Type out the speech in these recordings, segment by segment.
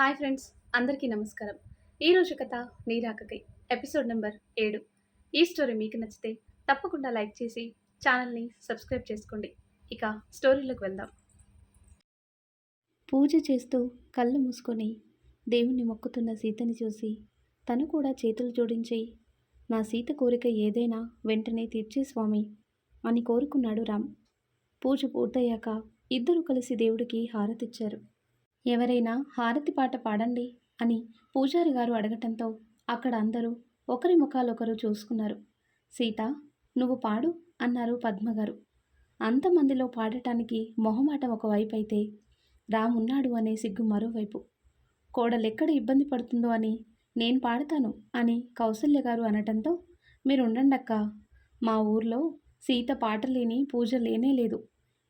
Hi friends అందరికీ నమస్కారం. ఈరోజు కథ నీరాకకై ఎపిసోడ్ నెంబర్ ఏడు. ఈ స్టోరీ మీకు నచ్చితే తప్పకుండా లైక్ చేసి ఛానల్ని సబ్స్క్రైబ్ చేసుకోండి. ఇక స్టోరీలోకి వెళ్దాం. పూజ చేస్తూ కళ్ళు మూసుకొని దేవుణ్ణి మొక్కుతున్న సీతని చూసి తను కూడా చేతులు జోడించి నా సీత కోరిక ఏదైనా వెంటనే తీర్చే స్వామి అని కోరుకున్నాడు రామ్. పూజ పూర్తయ్యాక ఇద్దరు కలిసి దేవుడికి హారతిచ్చారు. ఎవరైనా హారతి పాట పాడండి అని పూజారి గారు అడగటంతో అక్కడ అందరూ ఒకరి ముఖాలొకరు చూసుకున్నారు. సీత నువ్వు పాడు అన్నారు పద్మగారు. అంతమందిలో పాడటానికి మొహమాటం ఒకవైపు అయితే రామున్నాడు అనే సిగ్గు మరోవైపు. కోడలెక్కడ ఇబ్బంది పడుతుందో అని నేను పాడతాను అని కౌసల్య గారు అనటంతో మీరు ఉండండక్క మా ఊర్లో సీత పాట లేని పూజ లేనే లేదు.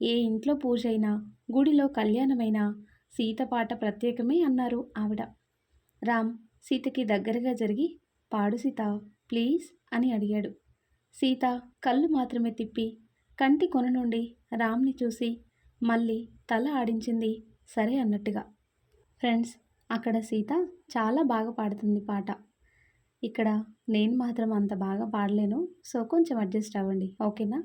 ఏ ఇంట్లో పూజ అయినా గుడిలో కళ్యాణమైనా సీత పాట ప్రత్యేకమే అన్నారు ఆవిడ. రామ్ సీతకి దగ్గరగా జరిగి పాడు సీత ప్లీజ్ అని అడిగాడు. సీత కళ్ళు మాత్రమే తిప్పి కంటి కొన నుండి రామ్ని చూసి మళ్ళీ తల ఆడించింది సరే అన్నట్టుగా. ఫ్రెండ్స్ అక్కడ సీత చాలా బాగా పాడుతుంది పాట. ఇక్కడ నేను మాత్రం అంత బాగా పాడలేను సో కొంచెం అడ్జస్ట్ అవ్వండి ఓకేనా?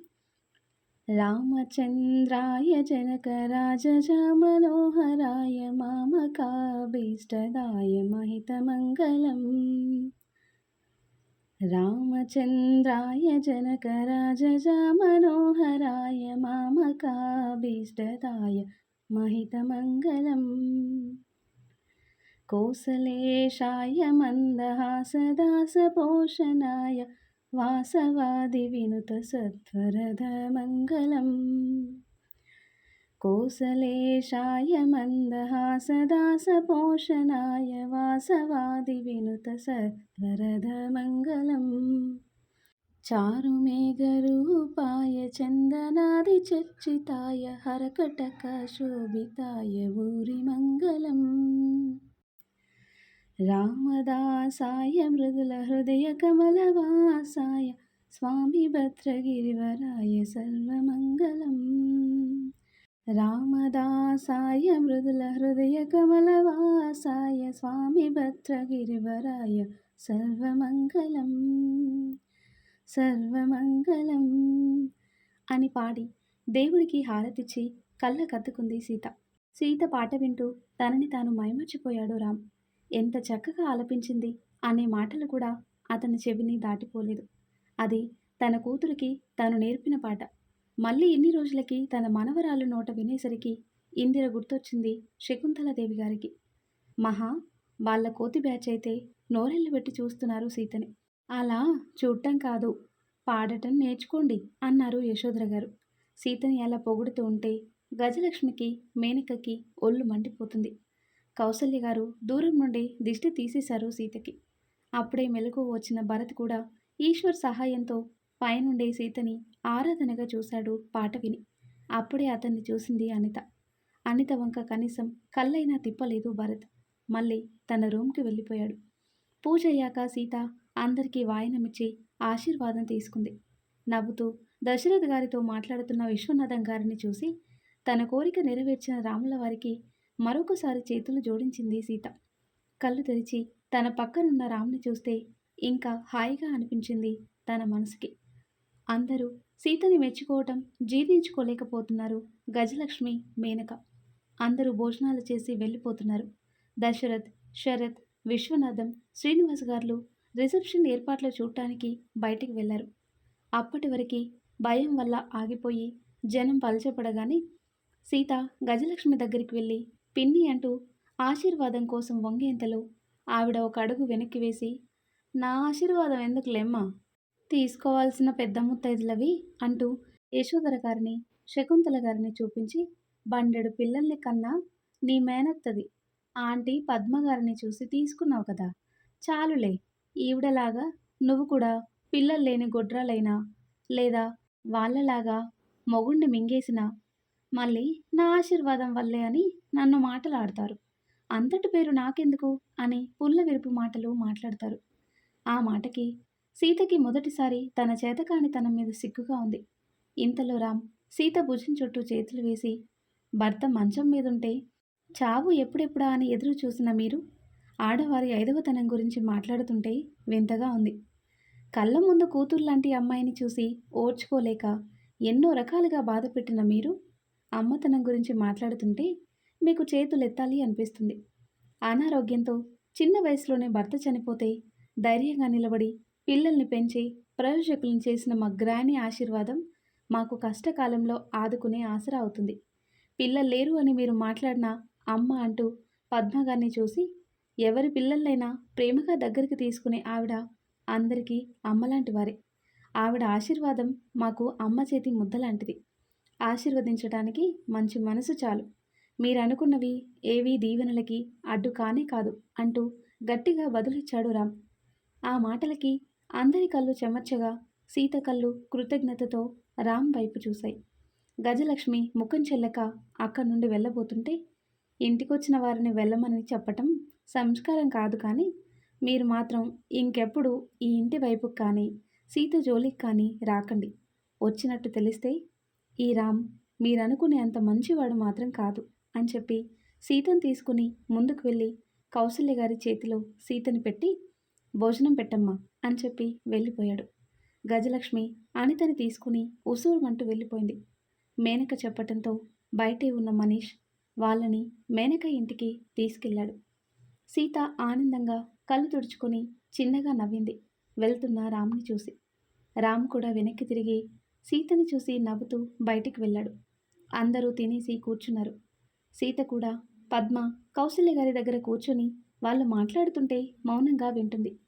रामचन्द्राय जनकराजजामनोहराय मामकाभीष्टदाय महितमङ्गलम्। रामचन्द्राय जनकराजजामनोहराय मामकाभीष्टदाय महितमङ्गलम्। कोसलेशाय मन्दहासदासपोषणाय వాసవాది వినుత సత్వరద మంగళం. కోసలేషాయ మందహాసదాసపోషణాయ వాసవాది వినుత సత్వరద మంగళం. చారుమేఘరూపాయ చందనాది చర్చితాయ హరకటక శోభితాయ ఊరి మంగళం. రామదాసాయ మృదుల హృదయ కమలవాసాయ స్వామి భద్రగిరివరాయ సర్వమంగళం. రామదాసాయ మృదుల హృదయ కమలవాసాయ స్వామి భద్రగిరివరాయ సర్వమంగళం. సర్వమంగళం అని పాడి దేవుడికి హారతిచ్చి కళ్ళ కత్తుకుంది సీత. సీత పాట వింటూ తనని తాను మైమర్చిపోయాడు రామ్. ఎంత చక్కగా ఆలపించింది అనే మాటలు కూడా అతని చెవిని దాటిపోలేదు. అది తన కూతురికి తను నేర్పిన పాట. మళ్ళీ ఇన్ని రోజులకి తన మనవరాలు నోట వినేసరికి ఇందిర గుర్తొచ్చింది శకుంతలాదేవి గారికి. మహా వాళ్ళ కోతి బ్యాచ్ అయితే నోరెళ్ళు పెట్టి చూస్తున్నారు సీతని. అలా చూడటం కాదు పాడటం నేర్చుకోండి అన్నారు యశోధర గారు. సీతని అలా పొగుడుతూ ఉంటే గజలక్ష్మికి మేనకకి ఒళ్ళు మండిపోతుంది. కౌసల్య గారు దూరం నుండి దిష్టి తీసేశారు సీతకి. అప్పుడే మెలకు వచ్చిన భరత్ కూడా ఈశ్వర్ సహాయంతో పైనుండే సీతని ఆరాధనగా చూశాడు పాట విని. అప్పుడే అతన్ని చూసింది అనిత. అనిత వంక కనీసం కళ్ళైనా తిప్పలేదు భరత్. మళ్ళీ తన రూమ్కి వెళ్ళిపోయాడు. పూజ అయ్యాక సీత అందరికీ వాయనమిచ్చి ఆశీర్వాదం తీసుకుంది. నవ్వుతూ దశరథ్ గారితో మాట్లాడుతున్న విశ్వనాథం గారిని చూసి తన కోరిక నెరవేర్చిన రాముల వారికి మరొకసారి చేతులు జోడించింది సీత. కళ్ళు తెరిచి తన పక్కనున్న రామ్ని చూస్తే ఇంకా హాయిగా అనిపించింది తన మనసుకి. అందరూ సీతని మెచ్చుకోవటం జీర్ణించుకోలేకపోతున్నారు గజలక్ష్మి మేనక. అందరూ భోజనాలు చేసి వెళ్ళిపోతున్నారు. దశరథ్ శరత్ విశ్వనాథం శ్రీనివాస్ గారు రిసెప్షన్ ఏర్పాట్లు చూడటానికి బయటికి వెళ్ళారు అప్పటి వరకు భయం వల్ల ఆగిపోయి జనం పలచపడగానే సీత గజలక్ష్మి దగ్గరికి వెళ్ళి పిన్ని అంటూ ఆశీర్వాదం కోసం వంగేంతలో ఆవిడ ఒక అడుగు వెనక్కి వేసి నా ఆశీర్వాదం ఎందుకు లెమ్మా తీసుకోవాల్సిన పెద్ద ముత్తైదులవి అంటూ యశోధర గారిని శకుంతల గారిని చూపించి బండెడు పిల్లల్ని కన్నా నీ మేనత్తది. ఆంటీ పద్మ గారిని చూసి తీసుకున్నావు కదా చాలులే. ఈవిడలాగా నువ్వు కూడా పిల్లలు లేని గొడ్రాలైనా లేదా వాళ్ళలాగా మొగుండి మింగేసిన మళ్ళీ నా ఆశీర్వాదం వల్లే అని నన్ను మాటలాడతారు. అంతటి పేరు నాకెందుకు? అని పుల్ల విరుపు మాటలు మాట్లాడతారు. ఆ మాటకి సీతకి మొదటిసారి తన చేతకాని తనం మీద సిగ్గుగా ఉంది. ఇంతలో రామ్ సీత భుజం చుట్టూ చేతులు వేసి భర్త మంచం మీదుంటే చావు ఎప్పుడెప్పుడా అని ఎదురు చూసిన మీరు? ఆడవారి ఐదవతనం గురించి మాట్లాడుతుంటే వింతగా ఉంది. కళ్ళ ముందు కూతుర్లాంటి అమ్మాయిని చూసి ఓర్చుకోలేక ఎన్నో రకాలుగా బాధపెట్టిన మీరు? అమ్మతనం గురించి మాట్లాడుతుంటే మీకు చేతులు ఎత్తాలి అనిపిస్తుంది. అనారోగ్యంతో చిన్న వయసులోనే భర్త చనిపోతే ధైర్యంగా నిలబడి పిల్లల్ని పెంచి ప్రయోజకులను చేసిన మా గ్రాని ఆశీర్వాదం మాకు కష్టకాలంలో ఆదుకునే ఆసరా అవుతుంది. పిల్లలు లేరు అని మీరు మాట్లాడిన అమ్మ అంటూ పద్మగారిని చూసి ఎవరి పిల్లలైనా ప్రేమగా దగ్గరికి తీసుకునే ఆవిడ అందరికీ అమ్మలాంటి వారే. ఆవిడ ఆశీర్వాదం మాకు అమ్మ చేతి ముద్దలాంటిది. ఆశీర్వదించడానికి మంచి మనసు చాలు. మీరు అనుకున్నవి ఏవీ దీవెనలకి అడ్డు కానే కాదు అంటూ గట్టిగా బదులిచ్చాడు రామ్. ఆ మాటలకి అందరి కళ్ళు చెమర్చగా సీత కళ్ళు కృతజ్ఞతతో రామ్ వైపు చూశాయి. గజలక్ష్మి ముఖం చెల్లక అక్కడి నుండి వెళ్ళబోతుంటే ఇంటికొచ్చిన వారిని వెళ్ళమని చెప్పటం సంస్కారం కాదు కానీ మీరు మాత్రం ఇంకెప్పుడు ఈ ఇంటి వైపుకి కానీ సీత జోలికి కానీ రాకండి. వచ్చినట్టు తెలిస్తే ఈ రామ్ మీరనుకునే అంత మంచివాడు మాత్రం కాదు అని చెప్పి సీతను తీసుకుని ముందుకు వెళ్ళి కౌసల్య గారి చేతిలో సీతని పెట్టి భోజనం పెట్టమ్మా అని చెప్పి వెళ్ళిపోయాడు. గజలక్ష్మి అనితని తీసుకుని ఉసూరుమంటూ వెళ్ళిపోయింది. మేనక చెప్పటంతో బయటే ఉన్న మనీష్ వాళ్ళని మేనక ఇంటికి తీసుకెళ్ళాడు. సీత ఆనందంగా కళ్ళు తుడుచుకొని చిన్నగా నవ్వింది. వెళ్తున్న రామ్ని చూసి. రామ్ కూడా వెనక్కి తిరిగి సీతని చూసి నవ్వుతూ బయటికి వెళ్ళాడు. అందరూ తినేసి కూర్చున్నారు. సీత కూడా పద్మ కౌశల్య గారి దగ్గర కూర్చొని వాళ్ళు మాట్లాడుతుంటే మౌనంగా వింటుంది.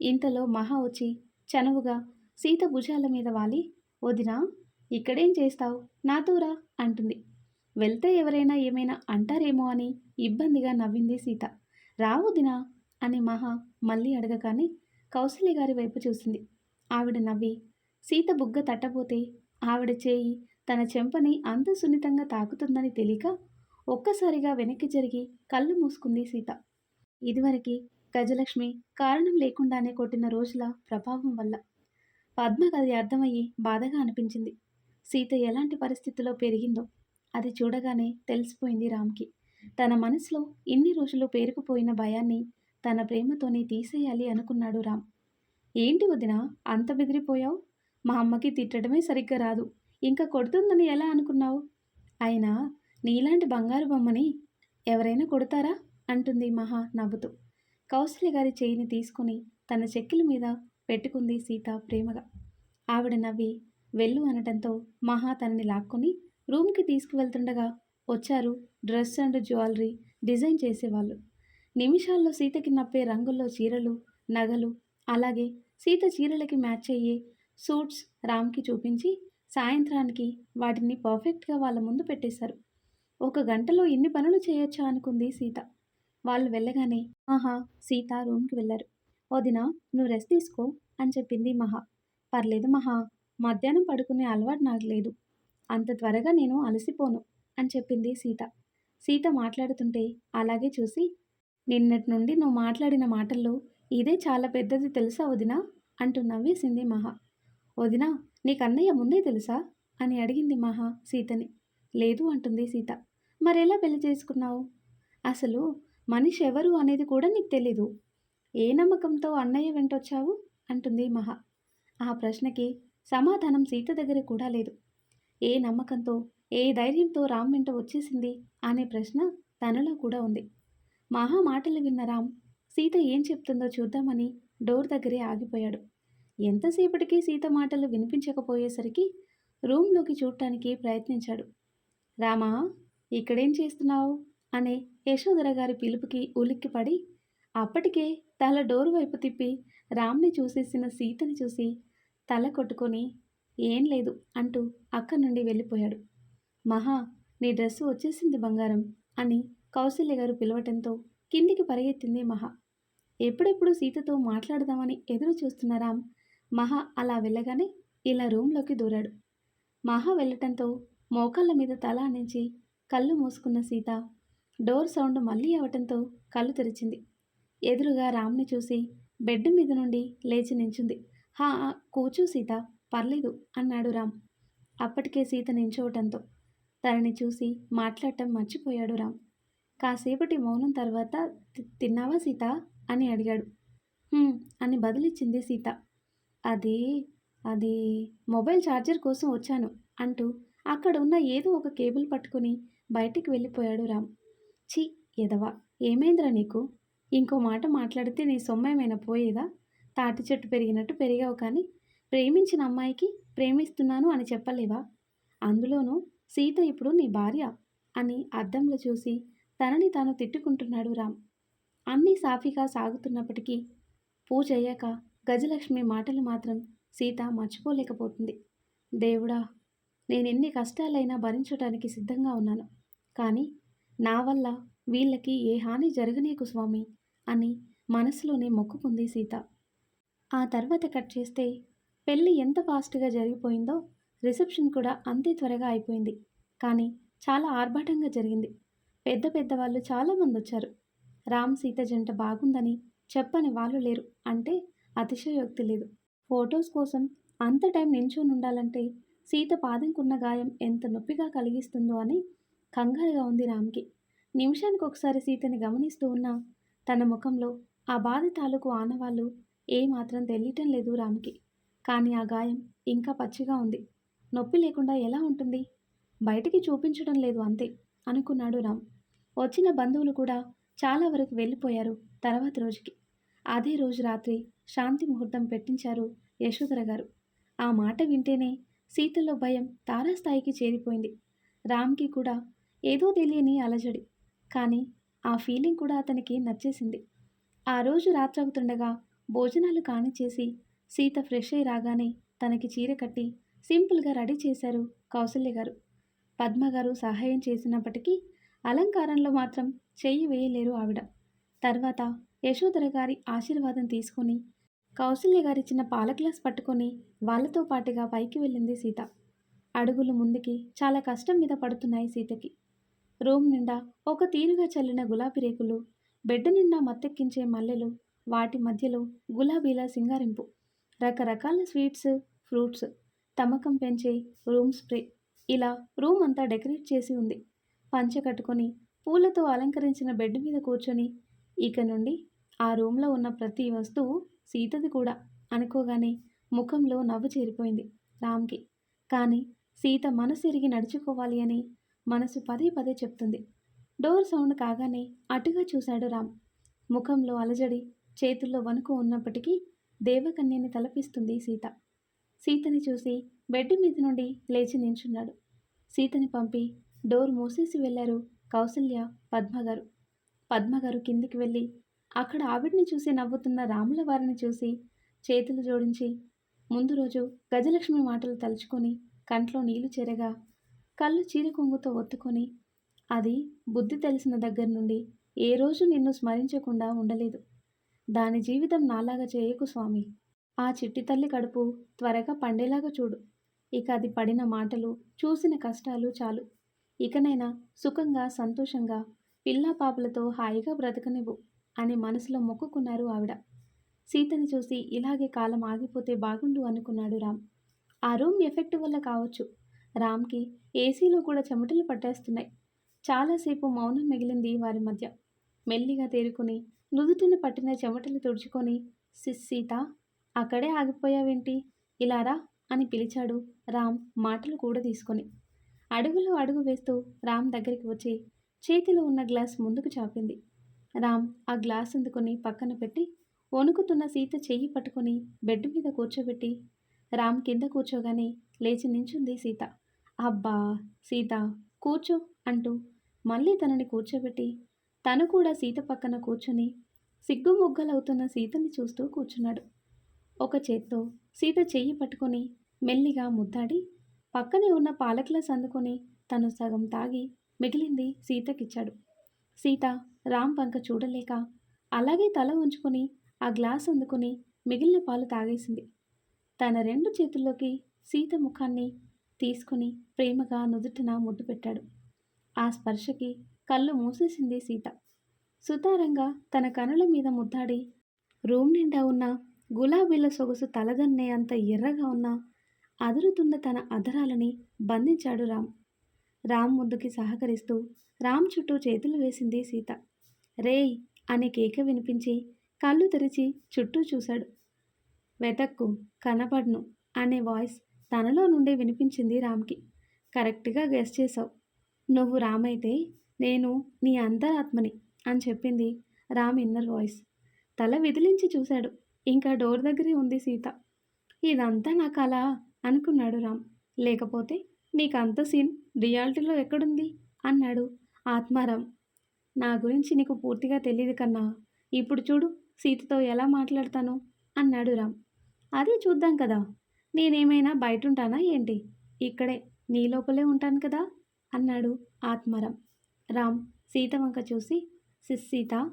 ఇంతలో మహా వచ్చి చనువుగా సీత భుజాల మీద వాలి వదినా ఇక్కడేం చేస్తావు? నాతోరా అంటుంది. వెళ్తే ఎవరైనా ఏమైనా అంటారేమో అని ఇబ్బందిగా నవ్వింది సీత. రావుదినా అని మహా మళ్ళీ అడగగానే కౌశల్య గారి వైపు చూసింది. ఆవిడ నవ్వి సీత బుగ్గ తట్టబోతే ఆవిడ చేయి తన చెంపని అంత సున్నితంగా తాకుతుందని తెలియక ఒక్కసారిగా వెనక్కి జరిగి కళ్ళు మూసుకుంది సీత. ఇదివరకి గజలక్ష్మి కారణం లేకుండానే కొట్టిన రోజుల ప్రభావం వల్ల పద్మకు అది అర్థమయ్యి బాధగా అనిపించింది. సీత ఎలాంటి పరిస్థితిలో పెరిగిందో అది చూడగానే తెలిసిపోయింది రామ్కి. తన మనసులో ఇన్ని రోజులు పేరుకుపోయిన భయాన్ని తన ప్రేమతోనే తీసేయాలి అనుకున్నాడు రామ్. ఏంటి వదిన అంత బెదిరిపోయావు? మా అమ్మకి తిట్టడమే సరిగ్గా రాదు. ఇంకా కొడుతుందని ఎలా అనుకున్నావు? అయినా నీలాంటి బంగారు బొమ్మని ఎవరైనా కొడతారా? అంటుంది మహా నవ్వుతూ. కౌశల్య గారి చేయిని తీసుకుని తన చెక్కిల మీద పెట్టుకుంది సీత ప్రేమగా. ఆవిడ నవ్వి వెళ్ళు అనటంతో మహా తనని లాక్కొని రూమ్కి తీసుకువెళ్తుండగా వచ్చారు డ్రెస్ అండ్ జ్యువెలరీ డిజైన్ చేసేవాళ్ళు. నిమిషాల్లో సీతకి నప్పే రంగుల్లో చీరలు నగలు అలాగే సీత చీరలకి మ్యాచ్ అయ్యే సూట్స్ రామ్కి చూపించి సాయంత్రానికి వాటిని పర్ఫెక్ట్గా వాళ్ళ ముందు పెట్టేశారు. ఒక గంటలో ఇన్ని పనులు చేయొచ్చా అనుకుంది సీత. వాళ్ళు వెళ్ళగానే ఆహా సీత రూమ్కి వెళ్ళారు. వదిన నువ్వు రెస్ట్ తీసుకో అని చెప్పింది మహా. పర్లేదు మహా మధ్యాహ్నం పడుకునే అలవాటు నాకు లేదు. అంత త్వరగా నేను అలసిపోను అని చెప్పింది సీత. సీత మాట్లాడుతుంటే అలాగే చూసి నిన్నటి నుండి నువ్వు మాట్లాడిన మాటల్లో ఇదే చాలా పెద్దది తెలుసా వదినా? అంటూ నవ్వేసింది మహా. వదినా నీకు అన్నయ్య ముందే తెలుసా? అని అడిగింది మహా సీతని. లేదు అంటుంది సీత. మరెలా పెళ్ళి చేసుకున్నావు? అసలు మనిషి ఎవరు అనేది కూడా నీకు తెలీదు. ఏ నమ్మకంతో అన్నయ్య వెంటొచ్చావు? అంటుంది మహా. ఆ ప్రశ్నకి సమాధానం సీత దగ్గర కూడా లేదు. ఏ నమ్మకంతో ఏ ధైర్యంతో రామ్ వెంట వచ్చేసింది అనే ప్రశ్న తనలో కూడా ఉంది. మహా మాటలు విన్న రామ్ సీత ఏం చెప్తుందో చూద్దామని డోర్ దగ్గరే ఆగిపోయాడు. ఎంతసేపటికి సీత మాటలు వినిపించకపోయేసరికి రూమ్లోకి చూడటానికి ప్రయత్నించాడు. రామా ఇక్కడేం చేస్తున్నావు? అనే యశోధర గారి పిలుపుకి ఉలిక్కిపడి అప్పటికే తల డోర్ వైపు తిప్పి రామ్ని చూసేసిన సీతని చూసి తల కొట్టుకొని ఏం లేదు అంటూ అక్కడి నుండి వెళ్ళిపోయాడు. మహా నీ డ్రెస్సు వచ్చేసింది బంగారం అని కౌశల్య గారు పిలవటంతో కిందికి పరిగెత్తింది మహా. ఎప్పుడెప్పుడు సీతతో మాట్లాడదామని ఎదురు చూస్తున్న రామ్ మహా అలా వెళ్ళగానే ఇలా రూమ్లోకి దూరాడు. మహా వెళ్ళటంతో మోకాళ్ళ మీద తల అనించి కళ్ళు మూసుకున్న సీత డోర్ సౌండ్ మళ్ళీ అవటంతో కళ్ళు తెరిచింది. ఎదురుగా రామ్ని చూసి బెడ్ మీద నుండి లేచి నించుంది. హా కూచు సీత పర్లేదు అన్నాడు రామ్. అప్పటికే సీత నించోవటంతో తనని చూసి మాట్లాడటం మర్చిపోయాడు రామ్. కాసేపటి మౌనం తర్వాత "తి- తిన్నావా సీత? అని అడిగాడు. అని బదులిచ్చింది సీత. అది అది మొబైల్ ఛార్జర్ కోసం వచ్చాను అంటూ అక్కడ ఉన్న ఏదో ఒక కేబుల్ పట్టుకుని బయటికి వెళ్ళిపోయాడు రామ్. ఛీ ఎదవా ఏమైందిరా నీకు? ఇంకో మాట మాట్లాడితే నీ సొమ్మేమైనా పోయేదా? తాటి చెట్టు పెరిగినట్టు పెరిగావు కానీ ప్రేమించిన అమ్మాయికి ప్రేమిస్తున్నాను అని చెప్పలేవా? అందులోనూ సీత ఇప్పుడు నీ భార్య అని అద్దంలో చూసి తనని తాను తిట్టుకుంటున్నాడు రామ్. అన్నీ సాఫీగా సాగుతున్నప్పటికీ పూజ అయ్యాక గజలక్ష్మి మాటలు మాత్రం సీత మర్చిపోలేకపోతుంది. దేవుడా నేనెన్ని కష్టాలైనా భరించడానికి సిద్ధంగా ఉన్నాను. కానీ నా వల్ల వీళ్ళకి ఏ హాని జరగనీకు స్వామి అని మనసులోనే మొక్కుకుంది సీత. ఆ తర్వాత కట్ చేస్తే పెళ్ళి ఎంత ఫాస్ట్గా జరిగిపోయిందో రిసెప్షన్ కూడా అంతే త్వరగా అయిపోయింది. కానీ చాలా ఆర్భాటంగా జరిగింది. పెద్ద పెద్ద వాళ్ళు చాలామంది వచ్చారు రామ్ సీత జంట బాగుందని చెప్పని వాళ్ళు లేరు అంటే అతిశయోక్తి లేదు. ఫొటోస్ కోసం అంత టైం నించొని ఉండాలంటే సీత పాదంకున్న గాయం ఎంత నొప్పిగా కలిగిస్తుందో అని కంగారుగా ఉంది రామ్కి. నిమిషానికి ఒకసారి సీతని గమనిస్తూ ఉన్న తన ముఖంలో ఆ బాధ తాలూకు ఆనవాళ్ళు ఏమాత్రం తెలియటం లేదు రామ్కి. కానీ ఆ గాయం ఇంకా పచ్చిగా ఉంది. నొప్పి లేకుండా ఎలా ఉంటుంది? బయటికి చూపించడం లేదు అంతే అనుకున్నాడు రామ్. వచ్చిన బంధువులు కూడా చాలా వరకు వెళ్ళిపోయారు తర్వాత రోజుకి. అదే రోజు రాత్రి శాంతి ముహూర్తం పెట్టించారు యశోధర గారు. ఆ మాట వింటేనే సీతలో భయం తారాస్థాయికి చేరిపోయింది. రామ్కి కూడా ఏదో తెలియని అలజడి. కానీ ఆ ఫీలింగ్ కూడా అతనికి నచ్చేసింది. ఆ రోజు రాత్రవుతుండగా భోజనాలు కానిచేసి సీత ఫ్రెష్ అయి రాగానే తనకి చీర కట్టి సింపుల్గా రెడీ చేశారు కౌసల్య గారు. పద్మ గారు సహాయం చేసినప్పటికీ అలంకారంలో మాత్రం చెయ్యి వేయలేరు ఆవిడ. తర్వాత యశోధర గారి ఆశీర్వాదం తీసుకొని కౌసల్య గారిచ్చిన పాల గ్లాస్ పట్టుకొని వాళ్ళతో పాటుగా పైకి వెళ్ళింది సీత. అడుగులు ముందుకి చాలా కష్టం మీద పడుతున్నాయి సీతకి. రూమ్ నిండా ఒక తీరుగా చల్లిన గులాబీ రేకులు బెడ్ నిండా మత్తెక్కించే మల్లెలు వాటి మధ్యలో గులాబీల సింగారింపు రకరకాల స్వీట్స్ ఫ్రూట్స్ తమకం పెంచే రూమ్ స్ప్రే. ఇలా రూమ్ అంతా డెకరేట్ చేసి ఉంది. పంచ కట్టుకొని పూలతో అలంకరించిన బెడ్ మీద కూర్చొని ఇక నుండి ఆ రూమ్లో ఉన్న ప్రతి వస్తువు సీతది కూడా అనుకోగానే ముఖంలో నవ్వు చేరిపోయింది రామ్కి. కానీ సీత మనసు ఎరిగి నడుచుకోవాలి అని మనసు పదే పదే చెప్తుంది. డోర్ సౌండ్ కాగానే అటుగా చూశాడు రామ్. ముఖంలో అలజడి చేతుల్లో వణుకు ఉన్నప్పటికీ దేవకన్యని తలపిస్తుంది సీత. సీతని చూసి బెడ్ మీద నుండి లేచి నించున్నాడు. సీతని పంపి డోర్ మూసేసి వెళ్ళారు కౌసల్య పద్మగారు. పద్మగారు కిందికి వెళ్ళి అక్కడ ఆవిడ్ని చూసి నవ్వుతున్న రాముల వారిని చూసి చేతులు జోడించి ముందు రోజు గజలక్ష్మి మాటలు తలుచుకొని కంట్లో నీళ్ళు చెరగా కళ్ళు చీర కొంగుతో ఒత్తుకొని అది బుద్ధి తెలిసిన దగ్గర నుండి ఏ రోజు నిన్ను స్మరించకుండా ఉండలేదు. దాని జీవితం నాలాగా చేయకు స్వామి. ఆ చిట్టి తల్లి కడుపు త్వరగా పండేలాగా చూడు. ఇక అది పడిన మాటలు చూసిన కష్టాలు చాలు. ఇకనైనా సుఖంగా సంతోషంగా పిల్లా పాపలతో హాయిగా బ్రతకనివ్వు. అని మనసులో మొక్కుకున్నారు ఆవిడ. సీతని చూసి ఇలాగే కాలం ఆగిపోతే బాగుండు అనుకున్నాడు రామ్. ఆ రూమ్ ఎఫెక్ట్ వల్ల కావచ్చు. రామ్కి ఏసీలో కూడా చెమటలు పట్టేస్తున్నాయి. చాలాసేపు మౌనం మిగిలింది వారి మధ్య. మెల్లిగా తేరుకుని నుదుటిని పట్టిన చెమటలు తుడుచుకొని "సిస్ సీత అక్కడే ఆగిపోయావేంటి? ఇలారా అని పిలిచాడు రామ్ మాటలు కూడా తీసుకొని అడుగులో అడుగు వేస్తూ రామ్ దగ్గరికి వచ్చి చేతిలో ఉన్న గ్లాస్ ముందుకు చాపింది. రామ్ ఆ గ్లాస్ అందుకొని పక్కన పెట్టి వణుకుతున్న సీత చెయ్యి పట్టుకొని బెడ్ మీద కూర్చోబెట్టి రామ్ కింద కూర్చోగానే లేచి నించుంది సీత. అబ్బా సీత కూర్చో అంటూ మళ్ళీ తనని కూర్చోబెట్టి తను కూడా సీత పక్కన కూర్చొని సిగ్గుమొగ్గలవుతున్న సీతని చూస్తూ కూర్చున్నాడు. ఒక చేత్తో సీత చెయ్యి పట్టుకొని మెల్లిగా ముద్దాడి పక్కనే ఉన్న పాల గ్లాస్ తను సగం తాగి మిగిలింది సీతకిచ్చాడు. సీత రామ్ వంక చూడలేక అలాగే తల ఉంచుకొని ఆ గ్లాస్ అందుకుని మిగిలిన పాలు తాగేసింది. తన రెండు చేతుల్లోకి సీత ముఖాన్ని తీసుకుని ప్రేమగా నుదుటిన ముద్దు పెట్టాడు. ఆ స్పర్శకి కళ్ళు మూసేసింది సీత. సుతారంగా తన కనుల మీద ముద్దాడి రూమ్ నిండా ఉన్న గులాబీల సొగసు తలదన్నే అంత ఎర్రగా ఉన్న అదురుతున్న తన అధరాలని బంధించాడు రామ్. రామ్ ముద్దుకి సహకరిస్తూ రామ్ చుట్టూ చేతులు వేసింది సీత. రేయ్ అనే కేక వినిపించి కళ్ళు తెరిచి చుట్టూ చూశాడు. వెతక్కు కనపడ్ను అనే వాయిస్ తనలో నుండి వినిపించింది రామ్కి. కరెక్ట్గా గెస్ చేసావు నువ్వు రామైతే నేను నీ అంతరాత్మని అని చెప్పింది రామ్ ఇన్నర్ వాయిస్. తల విదిలించి చూశాడు. ఇంకా డోర్ దగ్గరే ఉంది సీత. ఇదంతా నా కళ అనుకున్నాడు రామ్. లేకపోతే నీకంత సీన్ రియాలిటీలో ఎక్కడుంది? అన్నాడు ఆత్మారాం నా గురించి నీకు పూర్తిగా తెలియదు కన్నా. ఇప్పుడు చూడు సీతతో ఎలా మాట్లాడతాను అన్నాడు రామ్. అదే చూద్దాం కదా. నేనేమైనా బయట ఉంటానా ఏంటి? ఇక్కడే నీ లోపలే ఉంటాను కదా? అన్నాడు ఆత్మరామ్. రామ్ సీత వంక చూసి సిస్ సీత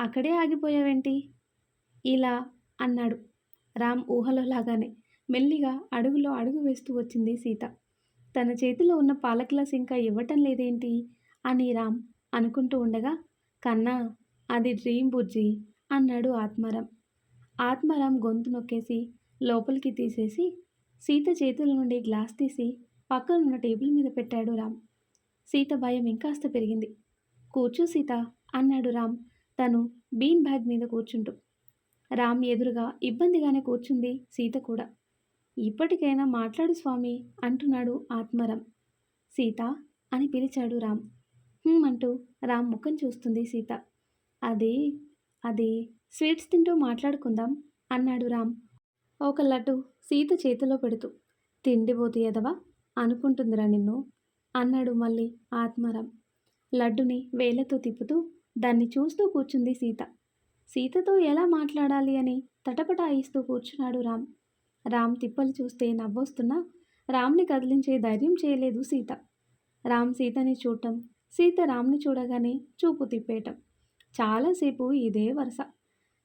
అక్కడే ఆగిపోయావేంటి? ఇలా అన్నాడు. రామ్ ఊహలో లాగానే మెల్లిగా అడుగులో అడుగు వేస్తూ వచ్చింది సీత. తన చేతిలో ఉన్న పాల గ్లాస్ ఇంకా ఇవ్వటం లేదేంటి? అని రామ్ అనుకుంటూ ఉండగా కన్నా అది డ్రీమ్ బుజ్జి అన్నాడు ఆత్మారాం. ఆత్మారాం గొంతు నొక్కేసి లోపలికి తీసేసి సీత చేతుల నుండి గ్లాస్ తీసి పక్కనున్న టేబుల్ మీద పెట్టాడు రామ్. సీత భయం ఇంకాస్త పెరిగింది. కూర్చో సీత అన్నాడు రామ్. తను బీన్ బ్యాగ్ మీద కూర్చుంటూ. రామ్ ఎదురుగా ఇబ్బందిగానే కూర్చుంది సీత కూడా. ఇప్పటికైనా మాట్లాడు స్వామి అంటున్నాడు ఆత్మారాం. సీత అని పిలిచాడు రామ్. అంటూ రామ్ ముఖం చూస్తుంది సీత. అది అది స్వీట్స్ తింటూ మాట్లాడుకుందాం అన్నాడు రామ్. ఒక లడ్డు సీత చేతిలో పెడుతూ తిండిపోతు ఎదవా? అనుకుంటుందిరా నిన్ను అన్నాడు మళ్ళీ ఆత్మారాం లడ్డుని వేళ్ళతో తిప్పుతూ దాన్ని చూస్తూ కూర్చుంది సీత. సీతతో ఎలా మాట్లాడాలి అని తటపటాయిస్తూ కూర్చున్నాడు రామ్. రామ్ తిప్పలు చూస్తే నవ్వొస్తున్నా రామ్ని కదిలించే ధైర్యం చేయలేదు సీత. రామ్ సీతని చూడటం సీత రామ్ని చూడగానే చూపు తిప్పేయటం. చాలాసేపు ఇదే వరుస.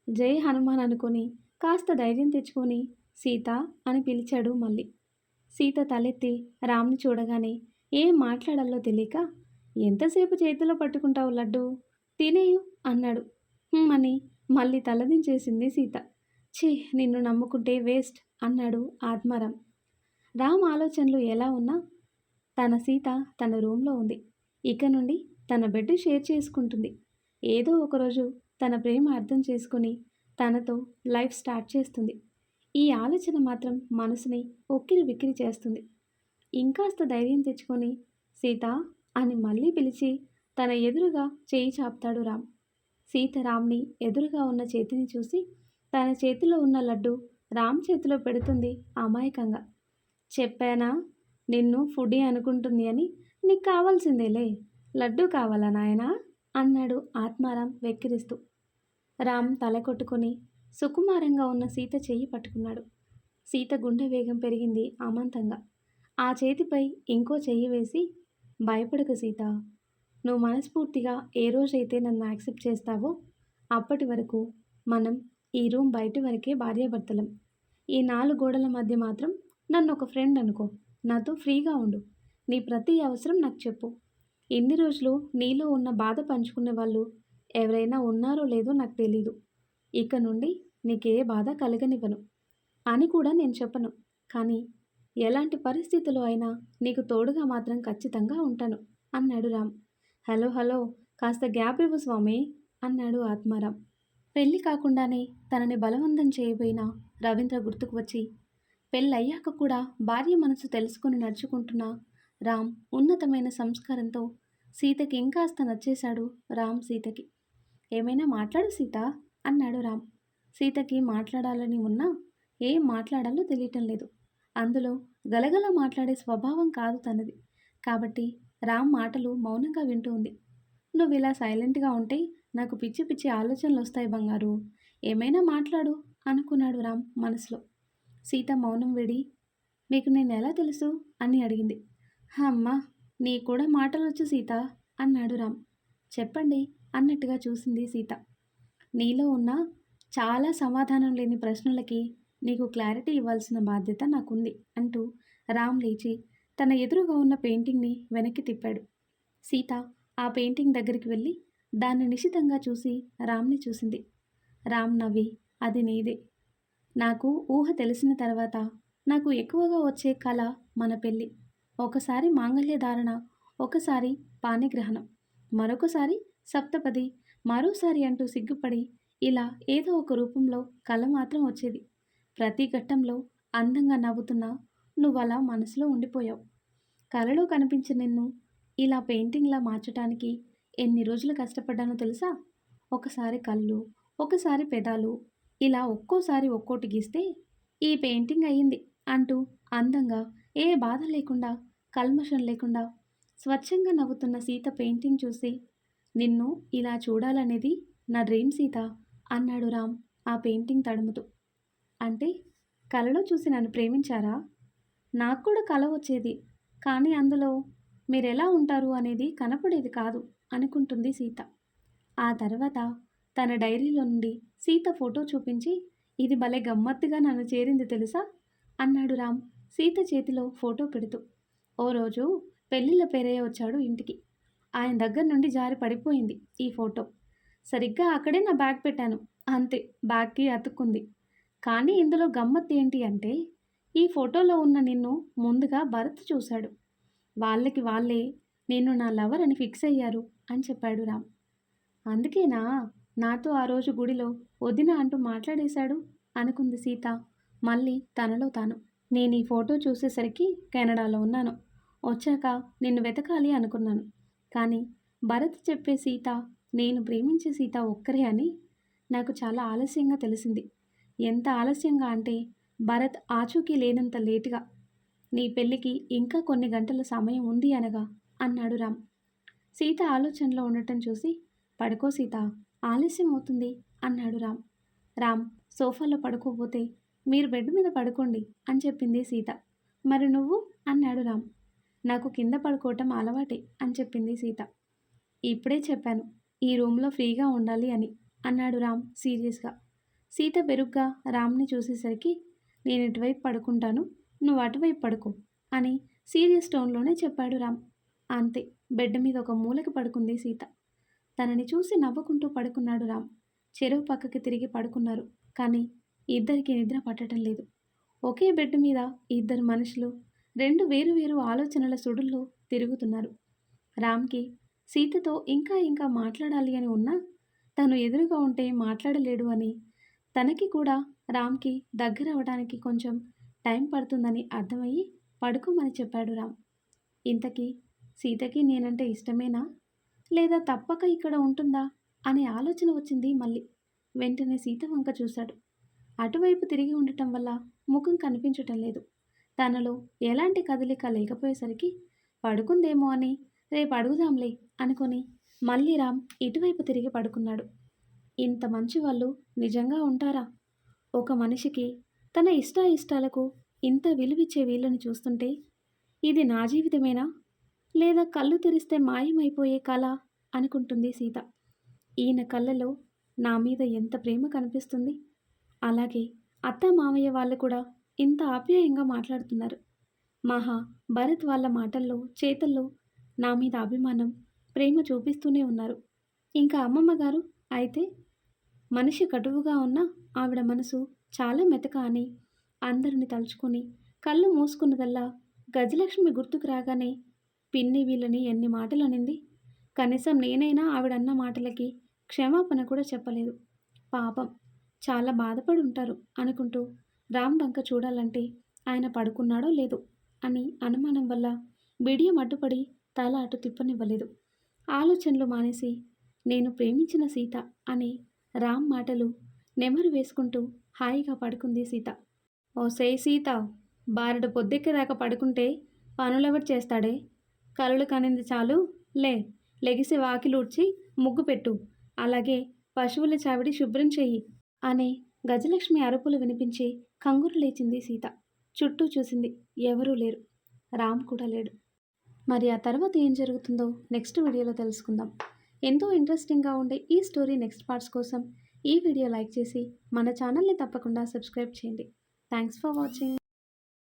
జై హనుమాన్ అనుకొని కాస్త ధైర్యం తెచ్చుకొని సీత అని పిలిచాడు మళ్ళీ. సీత తలెత్తి రామ్ని చూడగానే ఏం మాట్లాడాలో తెలియక ఎంతసేపు చేతిలో పట్టుకుంటావు లడ్డు? తినేయు అన్నాడు. అని మళ్ళీ తలదించేసింది సీత. ఛీ నిన్ను నమ్ముకుంటే వేస్ట్ అన్నాడు ఆత్మారాం. రామ్ ఆలోచనలు ఎలా ఉన్నా తన సీత తన రూమ్లో ఉంది. ఇక నుండి తన బెడ్ షేర్ చేసుకుంటుంది. ఏదో ఒకరోజు తన ప్రేమ అర్థం చేసుకుని తనతో లైఫ్ స్టార్ట్ చేస్తుంది. ఈ ఆలోచన మాత్రం మనసుని ఉక్కిరి విక్కిరి చేస్తుంది. ఇంకాస్త ధైర్యం తెచ్చుకొని సీత అని మళ్ళీ పిలిచి తన ఎదురుగా చేయి చాపుతాడు రామ్. సీత రామ్ని ఎదురుగా ఉన్న చేతిని చూసి తన చేతిలో ఉన్న లడ్డు రామ్ చేతిలో పెడుతుంది అమాయకంగా. చెప్పానా? నిన్ను ఫుడీ అనుకుంటుంది అని నీకు కావాల్సిందేలే లడ్డు కావాలా నాయనా? అన్నాడు ఆత్మారాం వెక్కిరిస్తూ. రామ్ తల కొట్టుకొని సుకుమారంగా ఉన్న సీత చెయ్యి పట్టుకున్నాడు. సీత గుండె వేగం పెరిగింది అమాంతంగా. ఆ చేతిపై ఇంకో చెయ్యి వేసి భయపడకు సీత. నువ్వు మనస్ఫూర్తిగా ఏ రోజైతే నన్ను యాక్సెప్ట్ చేస్తావో అప్పటి వరకు మనం ఈ రూమ్ బయట వరకే భార్యాభర్తలం. ఈ నాలుగు గోడల మధ్య మాత్రం నన్ను ఒక ఫ్రెండ్ అనుకో. నాతో ఫ్రీగా ఉండు. నీ ప్రతి అవసరం నాకు చెప్పు. ఎన్ని రోజులు నీలో ఉన్న బాధ పంచుకునే వాళ్ళు ఎవరైనా ఉన్నారో లేదో నాకు తెలీదు. ఇక నుండి నీకే బాధ కలగనివ్వను. అని కూడా నేను చెప్పను. కానీ ఎలాంటి పరిస్థితుల్లో అయినా నీకు తోడుగా మాత్రం ఖచ్చితంగా ఉంటాను అన్నాడు రామ్. హలో హలో కాస్త గ్యాప్ ఇవ్వు స్వామి అన్నాడు ఆత్మారాం పెళ్ళి కాకుండానే తనని బలవంతం చేయబోయిన రవీంద్ర గుర్తుకు వచ్చి పెళ్ళయ్యాక కూడా భార్య మనసు తెలుసుకుని నడుచుకుంటున్న రామ్ ఉన్నతమైన సంస్కారంతో సీతకి ఇంకాస్త నచ్చేశాడు రామ్ సీతకి. ఏమైనా మాట్లాడు సీత అన్నాడు రామ్. సీతకి మాట్లాడాలని ఉన్నా ఏం మాట్లాడాలో తెలియటం లేదు. అందులో గలగల మాట్లాడే స్వభావం కాదు తనది. కాబట్టి రామ్ మాటలు మౌనంగా వింటూ ఉంది. నువ్వు ఇలా సైలెంట్గా ఉంటే నాకు పిచ్చి పిచ్చి ఆలోచనలు వస్తాయి బంగారు. ఏమైనా మాట్లాడు అనుకున్నాడు రామ్ మనసులో. సీత మౌనం విడి మీకు నేను ఎలా తెలుసు? అని అడిగింది. అమ్మా నీ కూడా మాటలు వచ్చు సీత అన్నాడు రామ్. చెప్పండి అన్నట్టుగా చూసింది సీత. నీలో ఉన్న చాలా సమాధానం లేని ప్రశ్నలకి నీకు క్లారిటీ ఇవ్వాల్సిన బాధ్యత నాకుంది అంటూ రామ్ లేచి తన ఎదురుగా ఉన్న పెయింటింగ్ని వెనక్కి తిప్పాడు. సీత ఆ పెయింటింగ్ దగ్గరికి వెళ్ళి దాన్ని నిశితంగా చూసి రామ్ని చూసింది. రామ్ నవ్వి అది నీదే. నాకు ఊహ తెలిసిన తర్వాత నాకు ఎక్కువగా వచ్చే కళ మన పెళ్ళి. ఒకసారి మాంగళ్య ధారణ ఒకసారి పాణిగ్రహణం మరొకసారి సప్తపది మరోసారి అంటూ సిగ్గుపడి ఇలా ఏదో ఒక రూపంలో కళ మాత్రం వచ్చేది. ప్రతి ఘట్టంలో అందంగా నవ్వుతున్నా నువ్వు అలా మనసులో ఉండిపోయావు. కళలో కనిపించిన నిన్ను ఇలా పెయింటింగ్లా మార్చడానికి ఎన్ని రోజులు కష్టపడ్డానో తెలుసా? ఒకసారి కళ్ళు ఒకసారి పెదాలు ఇలా ఒక్కోసారి ఒక్కోటి గీస్తే ఈ పెయింటింగ్ అయ్యింది అంటూ అందంగా ఏ బాధ లేకుండా కల్మషం లేకుండా స్వచ్ఛంగా నవ్వుతున్న సీత పెయింటింగ్ చూసి నిన్ను ఇలా చూడాలనేది నా డ్రీమ్ సీత అన్నాడు రామ్ ఆ పెయింటింగ్ తడుముతూ. అంటే కలలో చూసి నన్ను ప్రేమించారా? నాకు కూడా కల వచ్చేది. కానీ అందులో మీరెలా ఉంటారు అనేది కనపడేది కాదు అనుకుంటుంది సీత. ఆ తర్వాత తన డైరీలో నుండి సీత ఫోటో చూపించి ఇది భలే గమ్మత్తుగా నన్ను చేరింది తెలుసా? అన్నాడు రామ్. సీత చేతిలో ఫోటో పెడుతూ ఓ రోజు పెళ్ళిళ్ళ పేరయ్య వచ్చాడు ఇంటికి. ఆయన దగ్గర నుండి జారి పడిపోయింది ఈ ఫోటో. సరిగ్గా అక్కడే నా బ్యాగ్ పెట్టాను. అంతే బ్యాగ్కి అతుక్కుంది. కానీ ఇందులో గమ్మత్ ఏంటి అంటే ఈ ఫోటోలో ఉన్న నిన్ను ముందుగా భరత్ చూశాడు. వాళ్ళకి వాళ్ళే నేను నా లవర్ అని ఫిక్స్ అయ్యారు అని చెప్పాడు రామ్. అందుకేనా నాతో ఆ రోజు గుడిలో వదిన అంటూ మాట్లాడేశాడు? అనుకుంది సీత మళ్ళీ తనలో తాను. నేను ఈ ఫోటో చూసేసరికి కెనడాలో ఉన్నాను. వచ్చాక నిన్ను వెతకాలి అనుకున్నాను. కానీ భరత్ చెప్పే సీత నేను ప్రేమించే సీత ఒక్కరే అని నాకు చాలా ఆలస్యంగా తెలిసింది. ఎంత ఆలస్యంగా అంటే భరత్ ఆచూకీ లేనంత లేటుగా నీ పెళ్ళికి ఇంకా కొన్ని గంటల సమయం ఉంది అనగా అన్నాడు రామ్. సీత ఆలోచనలో ఉండటం చూసి పడుకో సీత ఆలస్యం అవుతుంది అన్నాడు రామ్. రామ్ సోఫాలో పడుకోపోతే మీరు బెడ్ మీద పడుకోండి అని చెప్పింది సీత. మరి నువ్వు? అన్నాడు రామ్. నాకు కింద పడుకోవటం అలవాటే అని చెప్పింది సీత. ఇప్పుడే చెప్పాను ఈ రూమ్లో ఫ్రీగా ఉండాలి అని అన్నాడు రామ్ సీరియస్గా. సీత బెరుగ్గా రామ్ని చూసేసరికి నేను ఇటువైపు పడుకుంటాను? నువ్వు అటువైపు పడుకో అని సీరియస్ టోన్లోనే చెప్పాడు రామ్. అంతే బెడ్ మీద ఒక మూలకి పడుకుంది సీత. తనని చూసి నవ్వుకుంటూ పడుకున్నాడు రామ్. చెరువు పక్కకి తిరిగి పడుకున్నారు కానీ ఇద్దరికి నిద్ర పట్టడం లేదు. ఒకే బెడ్ మీద ఇద్దరు మనుషులు రెండు వేరు వేరు ఆలోచనల సుడుల్లో తిరుగుతున్నారు. రామ్కి సీతతో ఇంకా ఇంకా మాట్లాడాలి అని ఉన్నా తను ఎదురుగా ఉంటే మాట్లాడలేడు అని తనకి కూడా రామ్కి దగ్గర అవ్వడానికి కొంచెం టైం పడుతుందని అర్థమయ్యి పడుకోమని చెప్పాడు రామ్. ఇంతకీ సీతకి నేనంటే ఇష్టమేనా? లేదా తప్పక ఇక్కడ ఉంటుందా? అనే ఆలోచన వచ్చింది మళ్ళీ. వెంటనే సీత వంక చూశాడు. అటువైపు తిరిగి ఉండటం వల్ల ముఖం కనిపించటం లేదు. తనలో ఎలాంటి కదలిక లేకపోయేసరికి పడుకుందేమో అని రేపు అడుగుదాంలే అనుకొని మళ్ళీ రామ్ ఇటువైపు తిరిగి పడుకున్నాడు. ఇంత మంచి వాళ్ళు నిజంగా ఉంటారా? ఒక మనిషికి తన ఇష్టాయిష్టాలకు ఇంత విలువిచ్చే వీళ్ళని చూస్తుంటే ఇది నా జీవితమేనా? లేదా కళ్ళు తెరిస్తే మాయమైపోయే కళ? అనుకుంటుంది సీత. ఈయన కళ్ళలో నా మీద ఎంత ప్రేమ కనిపిస్తుంది? అలాగే అత్త మామయ్య వాళ్ళు కూడా ఇంత ఆప్యాయంగా మాట్లాడుతున్నారు. మహా భరత్ వాళ్ళ మాటల్లో చేతల్లో నా మీద అభిమానం ప్రేమ చూపిస్తూనే ఉన్నారు. ఇంకా అమ్మమ్మ గారు అయితే మనిషి కటువుగా ఉన్న ఆవిడ మనసు చాలా మెతక అని అందరిని తలుచుకొని కళ్ళు మూసుకున్నదల్లా గజలక్ష్మి గుర్తుకు రాగానే పిన్ని వీళ్ళని ఎన్ని మాటలు అనింది. కనీసం నేనైనా ఆవిడన్న మాటలకి క్షమాపణ కూడా చెప్పలేదు. పాపం చాలా బాధపడి ఉంటారు అనుకుంటూ రామ్ బంక చూడాలంటే ఆయన పడుకున్నాడో లేదో అని అనుమానం వల్ల బిడియం అడ్డుపడి తల అటు తిప్పనివ్వలేదు. ఆలోచనలు మానేసి నేను ప్రేమించిన సీత అని రామ్ మాటలు నెమరు వేసుకుంటూ హాయిగా పడుకుంది సీత. ఓ సే సీత బారెడు పొద్దెక్కేదాకా పడుకుంటే పనులెవరు చేస్తాడే? కలలు కనింది చాలు లే లెగిసి వాకిలూడ్చి ముగ్గు పెట్టు. అలాగే పశువుల చావిడి శుభ్రం చెయ్యి. అనే గజలక్ష్మి అరుపులు వినిపించి కంగురు లేచింది సీత. చుట్టూ చూసింది ఎవరూ లేరు. రామ్ కూడా లేడు. మరి ఆ తర్వాత ఏం జరుగుతుందో నెక్స్ట్ వీడియోలో తెలుసుకుందాం. ఎంతో ఇంట్రెస్టింగ్గా ఉండే ఈ స్టోరీ నెక్స్ట్ పార్ట్స్ కోసం ఈ వీడియో లైక్ చేసి మన ఛానల్ని తప్పకుండా సబ్స్క్రైబ్ చేయండి. Thanks for watching.